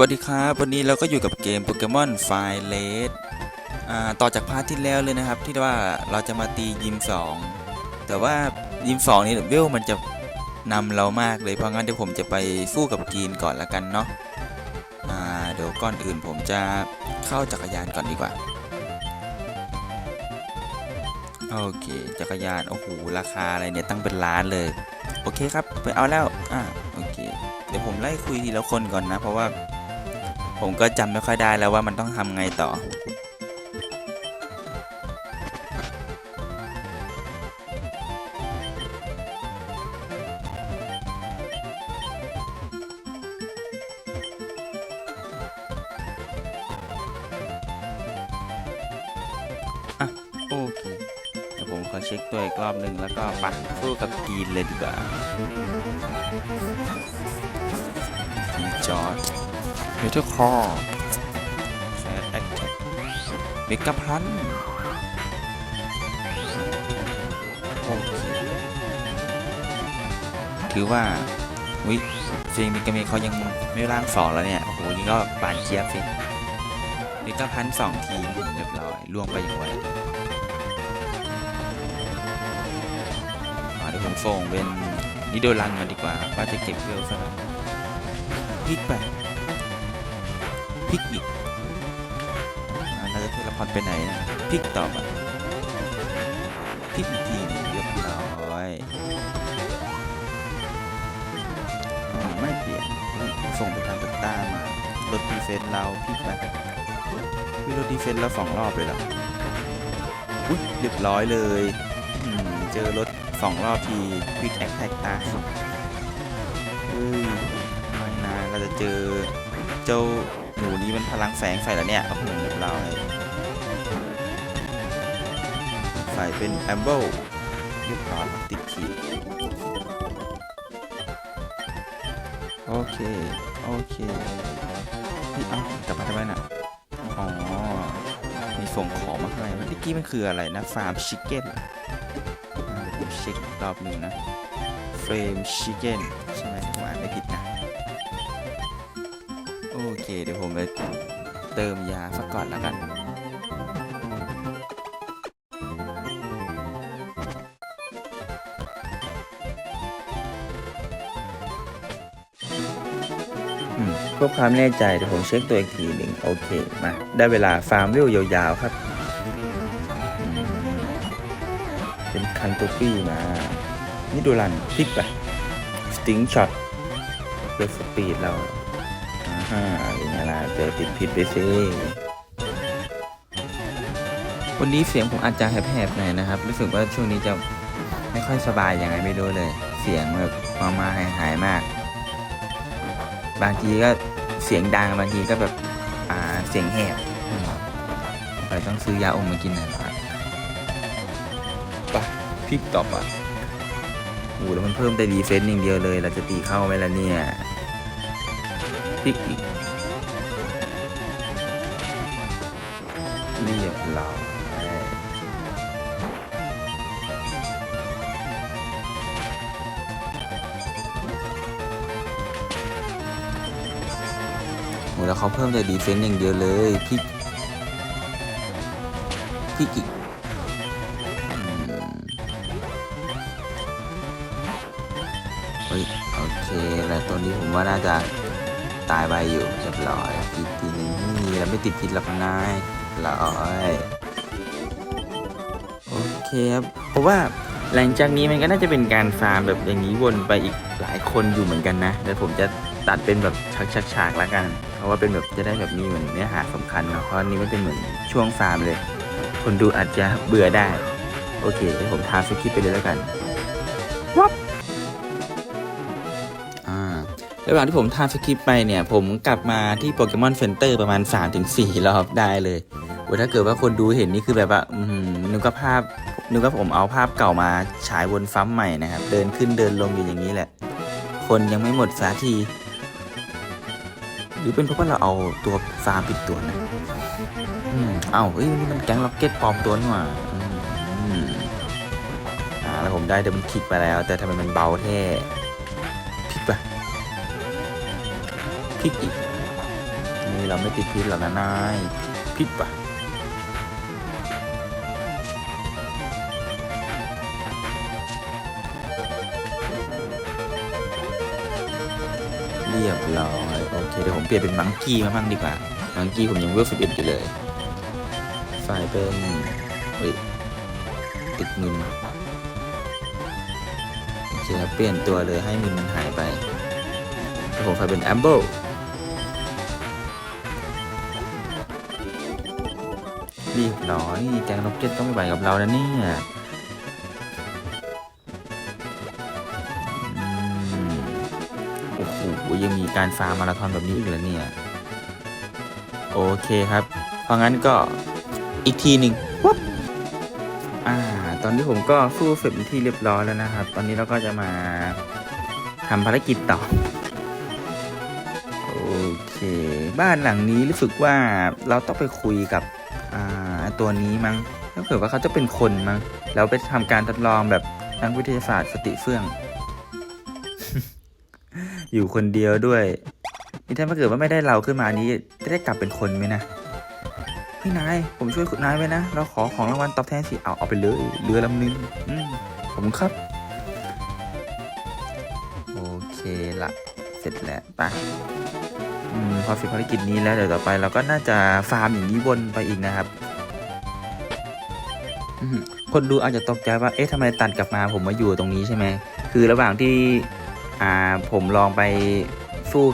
วัสดีครับ วันนี้เราก็อยู่กับเกมโปเกมอนไฟเลสต่อจากพาร์ทที่แล้วเลยนะครับ ที่ว่าเราจะมาตียิม 2 แต่ว่ายิม 2 นี่เวลมันจะนำเรามากเลย เพราะงั้นเดี๋ยวผมจะไปสู้กับกีนก่อนละกันเนาะเดี๋ยวก่อนอื่นผมจะเข้าจักรยานก่อนดีกว่า โอเค จักรยาน โอ้โห ราคาอะไรเนี่ยตั้งเป็นล้านเลย โอเคครับ ไปเอาแล้ว อ่าโอเคเดี๋ยวผมไล่คุยทีละคนก่อนนะ เพราะว่า ผมก็จำไม่ค่อยได้แล้วว่ามันต้องทำไงต่อ อะ โอเค เดี๋ยวผมขอเช็คตัวอีกรอบหนึ่งแล้วก็ไปะสู้กับกรีนเลยดีกว่าจอร์ด เมทัลคอร์แฟร์แอคแท็กเมกาพันโอเคคือว่าวิฟิงมิกาเมเขายังไม่ร่างสองแล้วเนี่ย โอ้โหนี่ก็บานเจี๊ยบฟิเมกาพันสองทีมเรียบร้อยล่วงไปอย่างไวอ่าดี๋ยวผมส่งเป็นนิโดรันมาดีกว่า ว่าจะเก็บเวลสักหน่อยพลิกไป พลิกอีกอ่าเราจะเทเลพอร์ตไปไหนนะพลิกต่อไปพลิกอีกทีหนึงเรียบร้อยอ่าไม่เปลี่ยนส่งไปทางตต้ามาลดดีเฟนส์เราพลิกไปวิลดดีเฟนส์เราสองรอบเลยเหรออุ้ยเรียบร้อยเลยอืมเจอรถสองรอบทีควิกแอคแท็กตายเฮ้ยไม่นานเราจะเจอเจ้า หนูนี้มันพลังแฝงใส่แล้วเนี่ยโอ้โหเรียบร้อยใส่เป็นแอมเบิลเรียบร้อยติดขีดโอเค โอเคเฮ้ยเอ้ากลับมาทำไมน่ะอ๋อ มีส่งของมาให้เมื่อกี้มันคืออะไรนะ ฟาร์มชิคเก้นเช็ครอบหนึ่งนะ เฟรมชิคเก้น เคเดี๋ยวผมไปเติมยาสักก่อนแล้วกัน เพื่อความแน่ใจเดี๋ยวผมเช็คตัวอีกทีหนึ่งโอเคมาได้เวลาฟาร์มวิวยาวๆครับ เป็นคันโตปี้มานี่ดูรันพลิกไปสติงช็อตเลือสปีดเรา อ่าฮะเป็นไงล่ะเจอติดผิดไปสิวันนี้เสียงผมอาจจะแหบๆหน่อยนะครับ รู้สึกว่าช่วงนี้จะไม่ค่อยสบายยังไงไม่รู้เลย เสียงแบบมามาหายหายๆมาก บางทีก็เสียงดังบางทีก็แบบอ่าเสียงแหบไปต้องซื้อยาอมมากินหน่อยนะครับปะพลิกต่อปะโอ้แล้วมันเพิ่มแต่ดีเฟนต์อย่างเดียวเลยเราจะตีเข้าไหมล่ะเนี่ยพิกอีก เรียบร้อยโอ้แล้วเขาเพิ่มแต่ดีเฟนต์อย่างเดียวเลยพลิกพลิกอีกเฮ้ยโอเคแล้วตัวนี้ผมว่าน่าจะตายไปอยู่เรียบร้อยอีกทีนึงไม่แล้วไม่ติดพิษหรอกนาย ร้อยโอเคครับเพราะว่าหลังจากนี้มันก็น่าจะเป็นการฟาร์มแบบอย่างนี้วนไปอีกหลายคนอยู่เหมือนกันนะแต่ผมจะตัดเป็นแบบฉากๆแล้วกัน เพราะว่าเป็นแบบจะได้แบบมีเหมือนเนื้อหาสำคัญเนาะเพราะอันนี้มันเป็นเหมือนช่วงฟาร์มเลย คนดูอาจจะเบื่อได้ โอเคเดี๋ยวผมทาสคริปไปเลยแล้วกัน ระหว่างที่ผมทาสคริปต์ไปเนี่ย ผมกลับมาที่โปเกมอนเซ็นเตอร์ประมาณ 3-4 รอบได้เลยโอ้ยถ้าเกิดว่าคนดูเห็นนี่คือแบบว่าอืมนึกว่าภาพนึกว่าผมเอาภาพเก่ามาฉายวนซ้ำใหม่นะครับ เดินขึ้นเดินลงอยู่อย่างนี้แหละ คนยังไม่หมดสาที หรือเป็นเพราะว่าเราเอาตัวฟาร์มผิดตัวนะอืมเอ้าเอ้ยนี่มันแก๊งล็อกเก็ตปลอมตัวนี่หว่าอืมอ่าแล้วผมได้เดมันคิกไปแล้ว แต่ทำไมมันเบาแท้ พลิกอีกนี่เราไม่ติดพิษหรอกนะนายพิษปะเรียบร้อยโอเคเดี๋ยวผมเปลี่ยนเป็นมังกี้มาบ้างดีกว่ามังกี้ผมยังเวลสิบเอ็ดอยู่เลยไฟล์เป็นเฮ้ยติดมินโอเปลี่ยนตัวเลยให้มินมันหายไปแล้วผมไฟล์เป็นแอมเบิล เรียบร้อยนี่แกงนกเก็ตต้องไม่ไหวกับเราแล้วเนี่ยโอ้โหยังมีการฟาร์มมาราธอนแบบนี้อีกแล้วเนี่ย โอเคครับ เพราะงั้นก็อีกทีหนึ่งวับอ่า ตอนนี้ผมก็ฟู่เสร็จที่เรียบร้อยแล้วนะครับ ตอนนี้เราก็จะมาทำภารกิจต่อโอเค บ้านหลังนี้รู้สึกว่าเราต้องไปคุยกับ ตัวนี้มั้งถ้าเผื่อว่าเขาจะเป็นคนมั้งแล้วไปทำการทดลองแบบทางวิทยาศาสตร์สติเฟื่อง อยู่คนเดียวด้วยนี่ถ้าเกิดว่าไม่ได้เราขึ้นมานี้จะได้กลับเป็นคนไหมนะพี่นายผมช่วยคุณนายไว้นะเราขอของรางวัลตอบแทนสิเอาเอาไปเลยเรือลำนึงอืมผมครับ โอเคละเสร็จแล้วปะอืมพอเสร็จภารกิจนี้แล้วเดี๋ยวต่อไปเราก็น่าจะฟาร์มอย่างนี้วนไปอีกนะครับ คนดูอาจจะตกใจว่า เอ๊ะทำไมตัดกลับมาผมมาอยู่ตรงนี้ใช่ไหม คือระหว่างที่อ่าผมลองไปสู้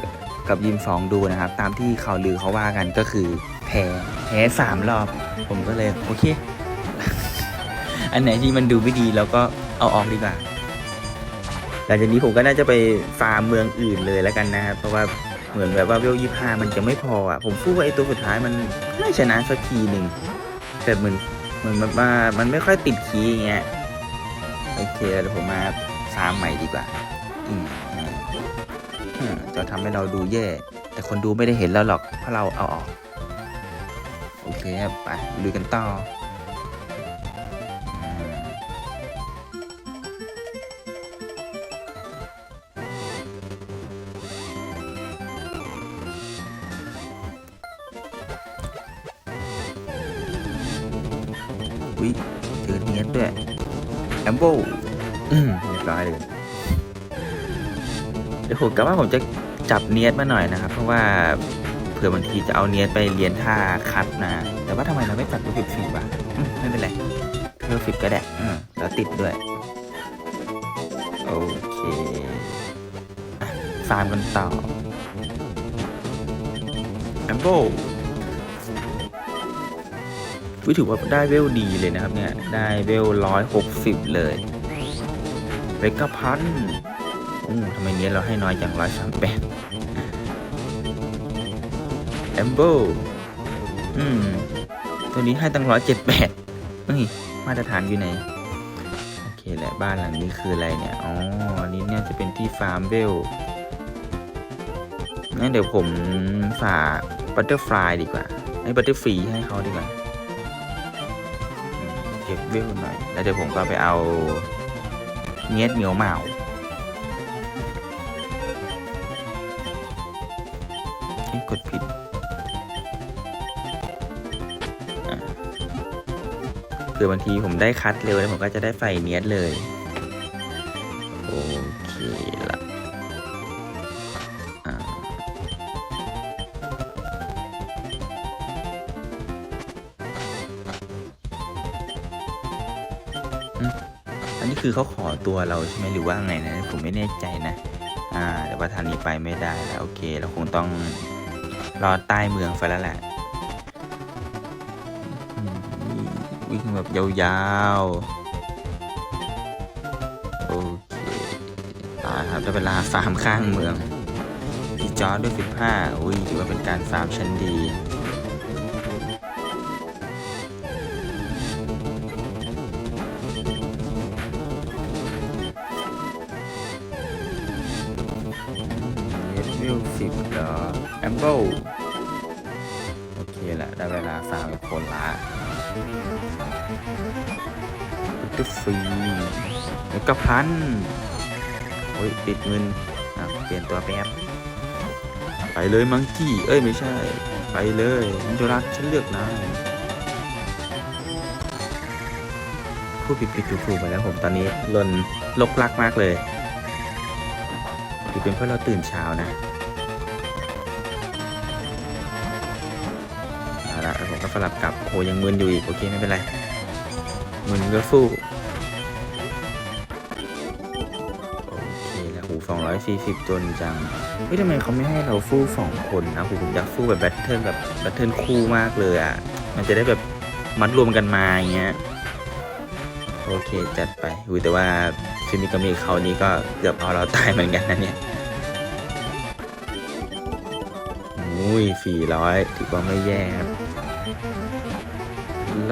กับยิมสองดูนะครับ ตามที่ข่าวลือเขาว่ากันก็คือแพ้แพ้สามรอบ ผมก็เลยโอเค อันไหนที่มันดูไม่ดีเราก็เอาออกดีกว่าหลังจากนี้ผมก็น่าจะไปฟาร์มเมืองอื่นเลยแล้วกันนะครับเพราะว่าเหมือนแบบว่าเวลยี่ห้ามันจะไม่พออะผมพูดว่าไอ้ตัวสุดท้ายมันไม่ชนะสักทีหนึ่งแต่เหมือน เหมือนแบบว่ามันไม่ค่อยติดคีย์อย่างเงี้ยโอเคเดี๋ยวผมมาฟาร์มใหม่ดีกว่าอืมจะทำให้เราดูแย่ แต่คนดูไม่ได้เห็นแล้วหรอกเพราะเราเอาออก โอเคครับไปลุยกันต่อ โบอืมเรียบร้อยเลยเดี๋ยวผมกะว่าผมจะจับเนียดมาหน่อยนะครับ เพราะว่าเผื่อบางทีจะเอาเนียดไปเรียนท่าคัดนะ แต่ว่าทำไมเราไม่จับตัวฟิบฟิบอะอืมไม่เป็นไรเพื่อฟิบก็ได้อืมแล้วติดด้วยโอเคอะฟาร์มกันต่อแอมโบวิถือว่าได้เวลดีเลยนะครับเนี่ย ได้เวลร้อยหก สิบเลยเวกพันอืมทำไมเนี้ยเราให้น้อยจังร้อยสามแปดแอมโบอืม ตัวนี้ให้ตั้งร้อยเจ็ดแปดเฮ้ย มาตรฐานอยู่ไหน โอเคแหละบ้านหลังนี้คืออะไรเนี่ย อ๋อ อันนี้เนี่ยจะเป็นที่ฟาร์มเวลงั้นเดี๋ยวผมฝากบัตเตอร์ฟลายดีกว่า ให้บัตเตอร์ฟรีให้เขาดีกว่า ก็บเวลหน่อย แล้วเดี๋ยวผมก็ไปเอาเงี้ยเหมียวเหมาที่กดผิด คือบางทีผมได้คัดเร็วแล้วผมก็จะได้ไฟเนียดเลย อันนี้คือเขาขอตัวเราใช่ไหมหรือว่าไงนะผมไม่แน่ใจนะ อ่า แต่ว่าทางนี้ไปไม่ได้แล้วโอเค เราคงต้องรอใต้เมืองไปแล้วแหละ วิ่งแบบยาวๆ โอเคตาครับได้เวลาฟาร์มข้างเมืองพี่จอร์ดด้วย15อุ้ยถือว่าเป็นการฟาร์มชั้นดี ฟวิลสิบเหรอแอมเบิลโอเคแหละ ได้เวลาฟาร์มกับคนละพุทธฟรีแล้วก็พันโอ้ย ติดเงินอะเปลี่ยนตัวแป๊บ ไปเลยมังกี้ เอ้ย ไม่ใช่ ไปเลยมิโดรัสฉันเลือกนายพูดผิดผิดถูกถูกไปแล้วผมตอนนี้ลนลกลักมากเลยหรือเป็นเพราะเราตื่นเช้านะ เอาละผมก็สลับกลับ โอ้ยังมึนอยู่อีก โอเค ไม่เป็นไร มึนก็ฟู่โอเคแล้วหู240จนจังเฮ้ยทำไมเขาไม่ให้เราฟู่สองคนนะผมอยากฟู่แบบแบทเทิลแบบแบทเทิลคู่มากเลยอะ มันจะได้แบบมัดรวมกันมาอย่างเงี้ย โอเคจัดไปอุ้ยแต่ว่าฟิมิกามิเขานี้ก็เกือบเอาเราตายเหมือนกันนะเนี่ยอุ้ยสี่ร้อยถือว่าไม่แย่ครับ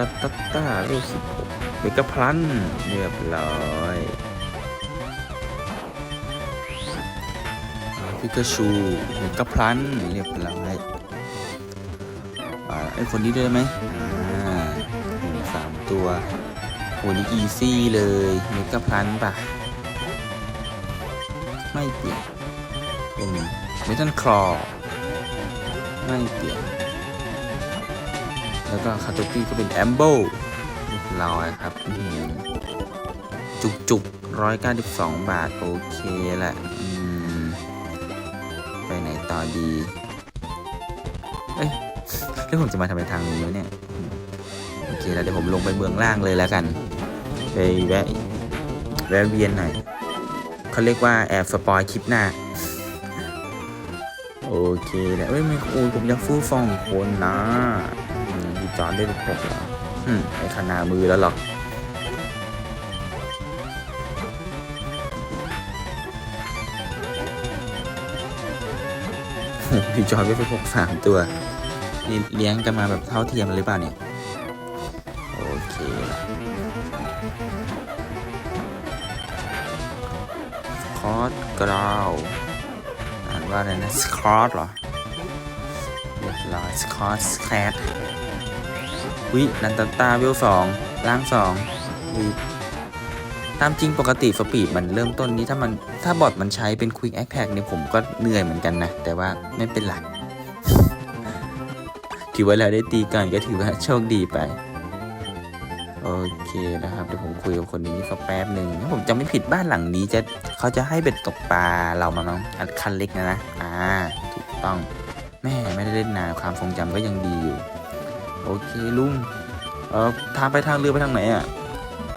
ลัตตาต้าลูกสิบหกเมกะพลันเรียบร้อยพิกาชูเมกะพลันเรียบร้อยอ่าไอคนนี้ด้วยไหมอ่าหูสามตัวโหนี่อีซี่เลยเมกะพลันปะไม่เปลี่ยนเป็นเมทัลคลอไม่เปลี่ยน แล้วก็คาโตปี้ก็เป็นแอมโบเรียบร้อยครับจุกจุกร้อยเก้าสิบสองบาท โอเคแหละไปไหนต่อดี เอ้ยแล้วผมจะมาทำไมทางนี้เนี่ย โอเคแล้วเดี๋ยวผมลงไปเมืองล่างเลยแล้วกัน ไปแวะแวะเวียนหน่อยเขาเรียกว่าแอบสปอยคลิปหน้า โอเคแล้วเอ้ยไม่โอ้ยผมอยากฟู่ฟองคนนะ อืมดีจอนได้ลูกหกเหรออืมไอ้ขนามือแล้วหรอกโอ้โหดีจอนได้ไปหกสามตัว นี่เลี้ยงกันมาแบบเท่าเทียมเลยหรือเปล่าเนี่ย โอเคละสคอตกราวอ่านว่าอะไรนะสคอตเหรอเรียบร้อยสคอตแคท วินันตาตาเวลสองล่างสองวิตามจริงปกติสปีดมันเริ่มต้นนี้ถ้ามันถ้าบอทมันใช้เป็นควิกแอคแท็กเนี่ยผมก็เหนื่อยเหมือนกันนะ แต่ว่าไม่เป็นไรถือว่าเราได้ตีก่อนก็ถือว่าโชคดีไป โอเคนะครับ เดี๋ยวผมคุยกับคนนี้สักแป๊บหนึ่งถ้าผมจำไม่ผิดบ้านหลังนี้จะเขาจะให้เบ็ดตกปลาเรามามั้งอันคันเล็กนะนะอ่า ถูกต้องแม่ไม่ได้เล่นนานความทรงจำก็ยังดีอยู่ โอเคลุงเอ่อทางไปทางเรือไปทางไหนอะ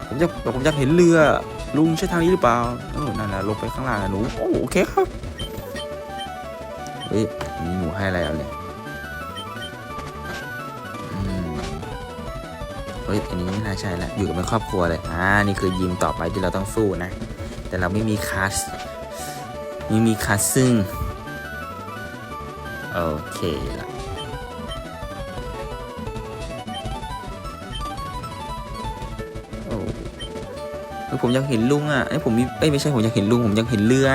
ผมอยากผมอยากเห็นเรือลุงใช่ทางนี้หรือเปล่าเออนั่นแหละลงไปข้างล่างนะหนูโอ้โอเคครับเฮ้ยนี่หนูให้อะไรเอาเนี่ยเฮ้ยอันนี้ไม่น่าใช่ละอยู่กับเป็นครอบครัวเลยอ่านี่คือยิมต่อไปที่เราต้องสู้นะ แต่เราไม่มีคัสไม่มีคัสซึ่งโอเคละ ผมอยากเห็นลุงอะไอ้ยผมมีเอ้ยไม่ใช่ผมอยากเห็นลุงผมอยากเห็นเรือ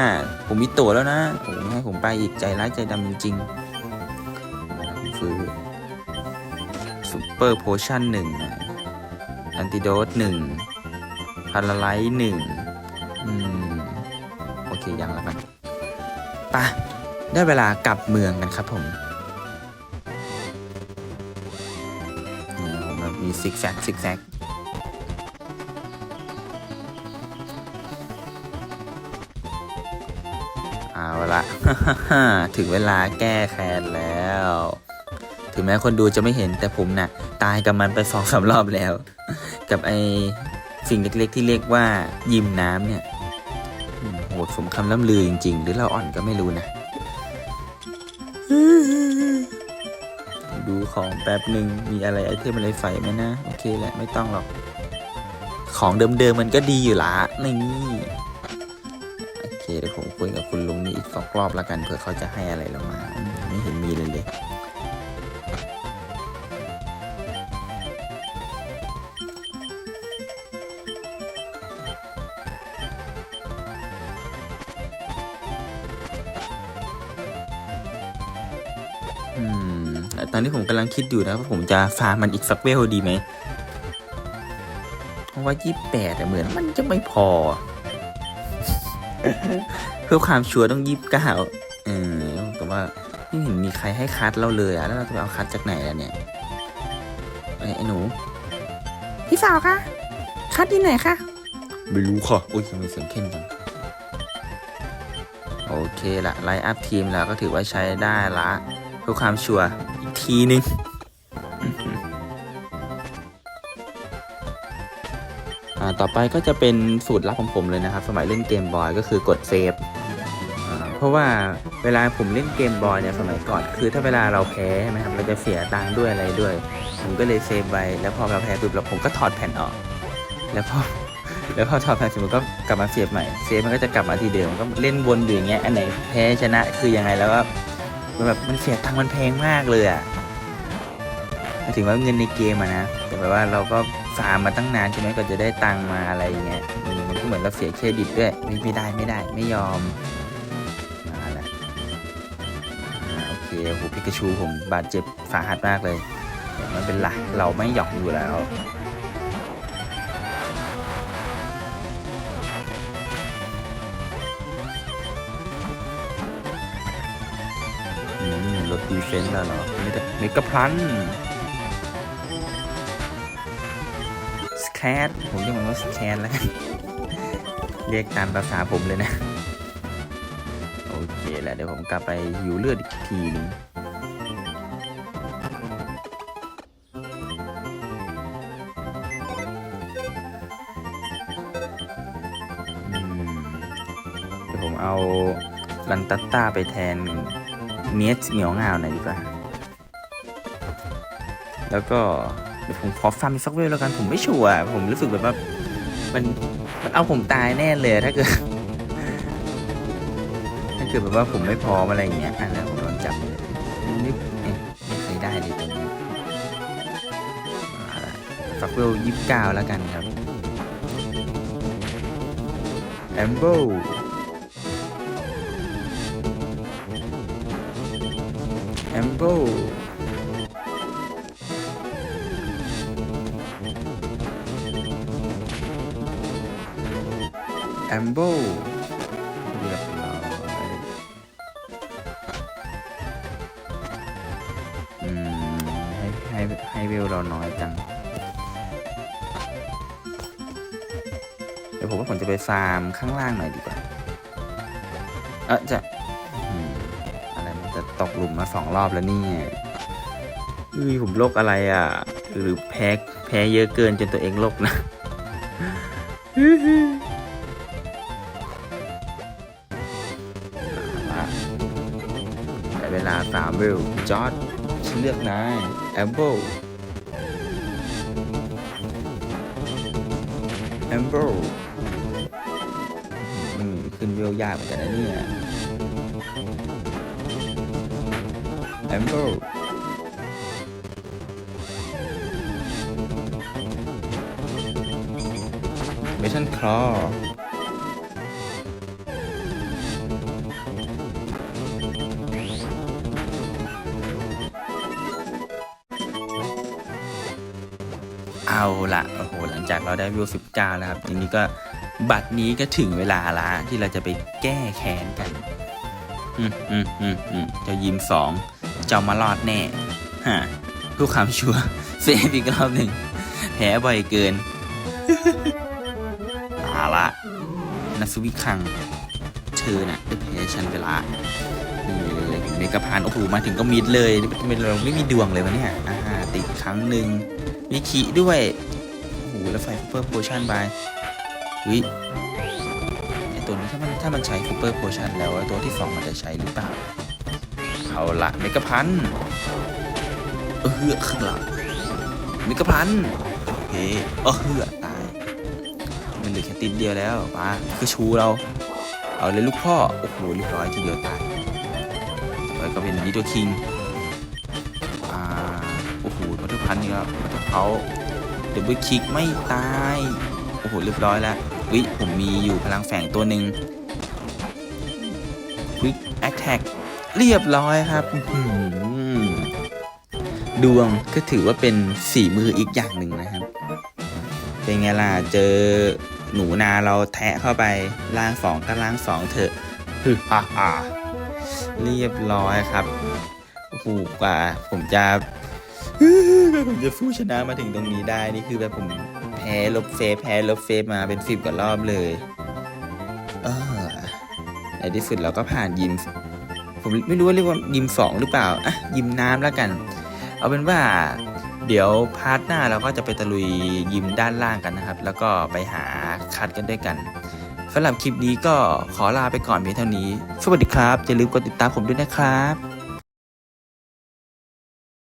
ผมมีตั๋วแล้วนะโอ้ไม่ให้ผมไปอีกใจร้ายใจดำจริงๆฟื้นซูเปอร์โพชั่นหนึ่งแอนติโดสหนึ่งพาราไลท์หนึ่งอืมโอเคยังแล้วกันปะได้เวลากลับเมืองกันครับผมนี่ผมมีซิกแซกซิกแซก ถึงเวลาแก้แค้นแล้ว ถึงแม้คนดูจะไม่เห็นแต่ผมน่ะ ตายกับมันไปสองสามรอบแล้ว กับไอสิ่งเล็กๆที่เรียกว่ายิมน้ำเนี่ยโหดสมคำล่ำลือจริง ๆ หรือเราอ่อนก็ไม่รู้นะ ดูของแป๊บหนึ่งมีอะไรไอเทมอะไรใส่ไหมนะ โอเคแหละไม่ต้องหรอก ของเดิมๆมันก็ดีอยู่ละนี่โอเคเดี๋ยวผมคุยกับคุณลุงนี่ อกรอบแล้วกันเผื่อเขาจะให้อะไรเรามา ไม่เห็นมีเลยเลยอืมตอนนี้ผมกำลังคิดอยู่นะว่าผมจะฟาร์มมันอีกสักเวลดีไหมเพราะว่ายี่แปดเหมือนมันจะไม่พอ เพื่อความชัวร์ต้องยี่สิบเก้าเออแต่ว่าไม่เห็นมีใครให้คัดเราเลยอะแล้วเราจะไปเอาคัดจากไหนล่ะเนี่ยไอ้ไอ้หนู พี่สาวคะคัดที่ไหนคะไม่รู้ค่ะอุ้ยทำไมเสียงเข้มจังโอเคละไลน์อัพทีมแล้วก็ถือว่าใช้ได้ละเพื่อความชัวร์อีกทีนึง ต่อไปก็จะเป็นสูตรลับของผมเลยนะครับ สมัยเล่นเกมบอยก็คือกดเซฟเพราะว่าเวลาผมเล่นเกมบอยเนี่ยสมัยก่อนคือถ้าเวลาเราแพ้ใช่ไหมครับเราจะเสียตังค์ด้วยอะไรด้วย ผมก็เลยเซฟไว้แล้วพอเราแพ้ปุ๊บแล้วผมก็ถอดแผ่นออก แล้วพอแล้วพอถอดแผ่นเสร็จมันก็กลับมาเสียบใหม่เซฟมันก็จะกลับมาที่เดิมมันก็เล่นวนอยู่อย่างเงี้ยอันไหนแพ้ชนะคือยังไงแล้วก็มันแบบมันเสียตังค์มันแพงมากเลยอะถึงว่าเงินในเกมอะนะแต่แบบว่าเราก็ ฟาร์มมาตั้งนานใช่ไหมก็จะได้ตังมาอะไรอย่างเงี้ยมมันก็เหมือนเราเสียเครดิตด้วยไม่ไม่ได้ไม่ได้ไม่ยอมมาละโอเคโอ้โหพิกาชูผมบาดเจ็บสาหัสมากเลยไมันเป็นไรเราไม่หยอกอยู่แล้วอืมรถดีเฟนต์แล้วเหรอไม่ได้เมกระพลัน แคทผมเรียกมันว่าแคทแล้วกันเรียกตามภาษาผมเลยนะ โอเคแหล้วเดี๋ยวผมกลับไปหิวเลือดอีกทีนึงเดี๋ยวผมเอาลันตัตต้าไปแทนเนียสเหมียวงาวหน่อยดีกว่า แล้วก็ ดี๋ยวผมขอฟาร์มสักเวลแล้วกันผมไม่ชัวร์ผมรู้สึกแบบว่ามันมันเอาผมตายแน่เลยถ้าเกิดถ้าเกิดแบบว่าผมไม่พร้อมอะไรอย่างเงี้ยอันนั้นผมโดนจับนึกไม่เคยได้เลยตรงนี้ฟักเวลยี่สิบเก้าแล้วกันครับแอมโบแอมโบ แอมโบเรียบร้อยอืมให้ให้ให้เวลเราน้อยจัง เดี๋ยวผมว่าผมจะไปฟาร์มข้างล่างหน่อยดีกว่า เออจะอะไรมันจะตกหลุมมาสองรอบแล้วนี่ยเฮ้ยผมโรคอะไรอะ หรือแพ้แพ้เยอะเกินจนตัวเองโรคนะ เวลาสามวิวจอร์ดฉันเลือกนายแอมเบลแอมเบิลขึ้นเวลยากเหมือนกันนะเนี่ย Amber เมชันคลอ เอาละโอ้โหหลังจากเราได้วิว19 แล้วครับทีนี้ก็บัตรนี้ก็ถึงเวลาละที่เราจะไปแก้แค้นกันอืมอืมอืมอืมเจะยิมสองเจ้ามารอดแน่ฮะเพื่อความชัวร์เซฟอีกรอบหนึ่งแพ้บ่อยเกินเอาละนัสวิคังเธอน่ะได้แพ้ฉันไปละนี่เลยเมกะพานโอ้โหมาถึงก็มิดเลยเป็นเราไม่มีดวงเลยวะเนี่ยอ่า ติดครั้งหนึ่งมีขีด้วยโอ้โหแล้วไฟเพิ่มโพชั่นไปอุ้ยไอตัวนี้ถ้ามันถ้ามันใช้ซูเปอร์โพชั่นแล้วไอตัวที่สองมันจะใช้หรือเปล่าเอาละเมกะพันเออเหือข้างหลังเมกะพันโอเคเออเหือตายมันเหลือแค่ติดเดียวแล้วป้าคือชูเรา เอาเลยลูกพ่อ โอ้โหเรียบร้อยทีเดียวตายแล้วก็เป็นนิโตคิง อ้โหพัตเตอร์พันนี่ครับเขาเดบเบิลคิกไม่ตาย โอ้โห เรียบร้อยแล้ววิผมมีอยู่พลังแฝงตัวหนึ่งวิแอคแท็กเรียบร้อยครับดวงก็ถือว่าเป็นสีมืออีกอย่างหนึ่งนะครับ เป็นไงล่ะ เจอหนูนาเราแทะเข้าไปล่างสองก็ล่างสองเถอะฮึฮ่าฮ่าเรียบร้อยครับโอ้โหกว่าผมจะ ผมจะสู้ชนะมาถึงตรงนี้ได้นี่คือแบบผมแพ้ลบเฟซแพ้ลบเฟซมาเป็นสิบกว่ารอบเลยเออในที่สุดเราก็ผ่านยิม ผมไม่รู้ว่าเรียกว่ายิมสองหรือเปล่าอะยิมน้ำแล้วกัน เอาเป็นว่าเดี๋ยวพาร์ทหน้าเราก็จะไปตะลุยยิมด้านล่างกันนะครับ แล้วก็ไปหาคัดกันด้วยกันสำหรับคลิปนี้ก็ขอลาไปก่อนเพียงเท่านี้ สวัสดีครับอย่าลืมกดติดตามผมด้วยนะครับ